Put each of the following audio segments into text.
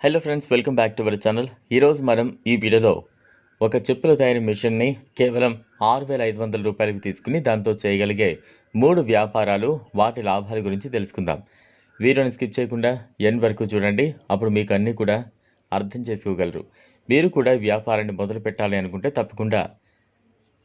Hello friends welcome back to our channel ఈరోజు మనం ఈ వీడియోలో ఒక చెప్పుల తయారీ మిషన్ని కేవలం ఆరు వేల ఐదు వందల రూపాయలకు తీసుకుని దాంతో చేయగలిగే మూడు వ్యాపారాలు వాటి లాభాల గురించి తెలుసుకుందాం. వీడియోని స్కిప్ చేయకుండా ఎన్ వరకు చూడండి. అప్పుడు మీకు అన్నీ కూడా అర్థం చేసుకోగలరు. మీరు కూడా ఈ వ్యాపారాన్ని మొదలు పెట్టాలి అనుకుంటే తప్పకుండా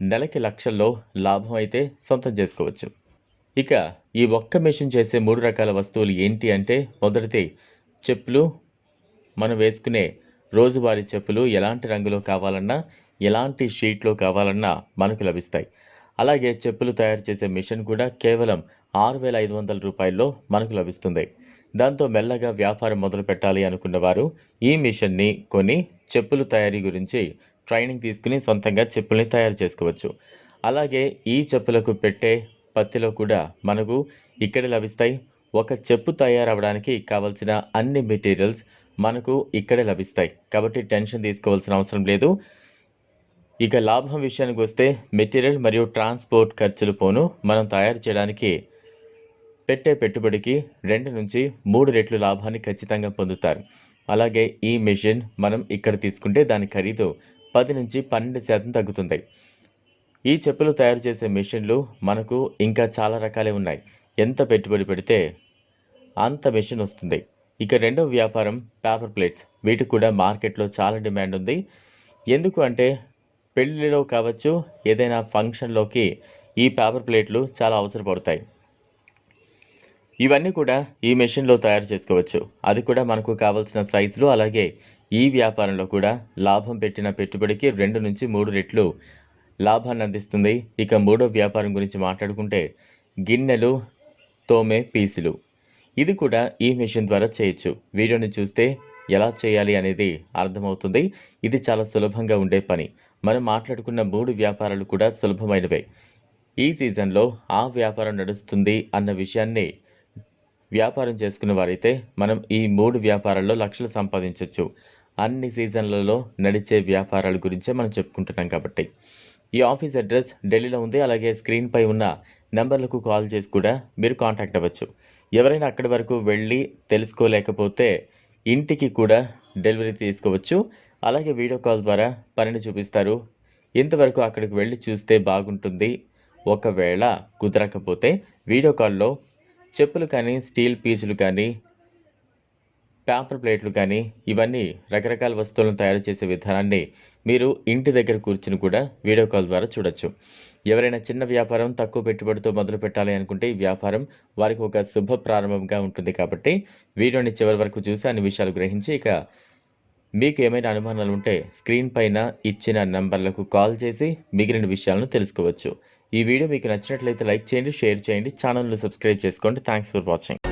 నెలకి లక్షల్లో లాభం అయితే సొంతం చేసుకోవచ్చు. ఇక ఈ ఒక్క మిషన్ చేసే మూడు రకాల వస్తువులు ఏంటి అంటే మొదటిది చెప్పులు మనం వేసుకునే రోజువారీ చెప్పులు ఎలాంటి రంగులో కావాలన్నా ఎలాంటి షీట్లో కావాలన్నా మనకు లభిస్తాయి. అలాగే చెప్పులు తయారు చేసే మిషన్ కూడా కేవలం ఆరు వేల ఐదు వందల రూపాయల్లో మనకు లభిస్తుంది. దాంతో మెల్లగా వ్యాపారం మొదలు పెట్టాలి అనుకున్న వారు ఈ మిషన్ని కొని చెప్పులు తయారీ గురించి ట్రైనింగ్ తీసుకుని సొంతంగా చెప్పుల్ని తయారు చేసుకోవచ్చు. అలాగే ఈ చెప్పులకు పెట్టే పత్తిలో కూడా మనకు ఇక్కడ లభిస్తాయి. ఒక చెప్పు తయారవడానికి కావలసిన అన్ని మెటీరియల్స్ మనకు ఇక్కడే లభిస్తాయి. కాబట్టి టెన్షన్ తీసుకోవాల్సిన అవసరం లేదు. ఇక లాభం విషయానికి వస్తే మెటీరియల్ మరియు ట్రాన్స్పోర్ట్ ఖర్చులు పోను. మనం తయారు చేయడానికి పెట్టే పెట్టుబడికి రెండు నుంచి మూడు రెట్లు లాభాన్ని ఖచ్చితంగా పొందుతారు. అలాగే ఈ మెషిన్ మనం ఇక్కడ తీసుకుంటే దాని ఖరీదు పది నుంచి పన్నెండు శాతం తగ్గుతుంది. ఈ చెప్పులు తయారు చేసే మెషిన్లు మనకు ఇంకా చాలా రకాలే ఉన్నాయి. ఎంత పెట్టుబడి పెడితే అంత మెషిన్ వస్తుంది. ఇక రెండవ వ్యాపారం పేపర్ ప్లేట్స్. వీటికి కూడా మార్కెట్లో చాలా డిమాండ్ ఉంది. ఎందుకు అంటే పెళ్ళిలో కావచ్చు ఏదైనా ఫంక్షన్లోకి ఈ పేపర్ ప్లేట్లు చాలా అవసరపడతాయి. ఇవన్నీ కూడా ఈ మెషిన్లో తయారు చేసుకోవచ్చు. అది కూడా మనకు కావాల్సిన సైజులు అలాగే ఈ వ్యాపారంలో కూడా లాభం పెట్టిన పెట్టుబడికి రెండు నుంచి మూడు రెట్లు లాభాన్ని అందిస్తుంది. ఇక మూడో వ్యాపారం గురించి మాట్లాడుకుంటే గిన్నెలు తోమే పీసులు. ఇది కూడా ఈ మిషన్ ద్వారా చేయొచ్చు. వీడియోని చూస్తే ఎలా చేయాలి అనేది అర్థమవుతుంది. ఇది చాలా సులభంగా ఉండే పని. మనం మాట్లాడుకున్న మూడు వ్యాపారాలు కూడా సులభమైనవే. ఈ సీజన్లో ఆ వ్యాపారం నడుస్తుంది అన్న విషయాన్ని వ్యాపారం చేసుకున్న వారైతే మనం ఈ మూడు వ్యాపారాల్లో లక్షలు సంపాదించవచ్చు అన్ని సీజన్లలో నడిచే వ్యాపారాల గురించే మనం చెప్పుకుంటున్నాం కాబట్టి. ఈ ఆఫీస్ అడ్రస్ ఢిల్లీలో ఉంది. అలాగే స్క్రీన్పై ఉన్న నెంబర్లకు కాల్ చేసి కూడా మీరు కాంటాక్ట్ అవ్వచ్చు. ఎవరైనా అక్కడి వరకు వెళ్ళి తెలుసుకోలేకపోతే ఇంటికి కూడా డెలివరీ తీసుకోవచ్చు. అలాగే వీడియో కాల్ ద్వారా పనిని చూపిస్తారు. ఇంతవరకు అక్కడికి వెళ్ళి చూస్తే బాగుంటుంది. ఒకవేళ కుదరకపోతే వీడియో కాల్లో చెప్పులు కానీ స్టీల్ పీచులు కానీ పేపర్ ప్లేట్లు కానీ ఇవన్నీ రకరకాల వస్తువులను తయారు చేసే విధానాన్ని మీరు ఇంటి దగ్గర కూర్చుని కూడా వీడియో కాల్ ద్వారా చూడొచ్చు. ఎవరైనా చిన్న వ్యాపారం తక్కువ పెట్టుబడితో మొదలు పెట్టాలి అనుకుంటే ఈ వ్యాపారం వారికి ఒక శుభ ప్రారంభంగా ఉంటుంది కాబట్టి వీడియోని చివరి వరకు చూసి అన్ని విషయాలు గ్రహించి ఇక మీకు ఏమైనా అనుమానాలు ఉంటే స్క్రీన్ పైన ఇచ్చిన నంబర్లకు కాల్ చేసి మిగిలిన విషయాలను తెలుసుకోవచ్చు. ఈ వీడియో మీకు నచ్చినట్లయితే లైక్ చేయండి షేర్ చేయండి ఛానల్ను సబ్స్క్రైబ్ చేసుకోండి. Thanks for watching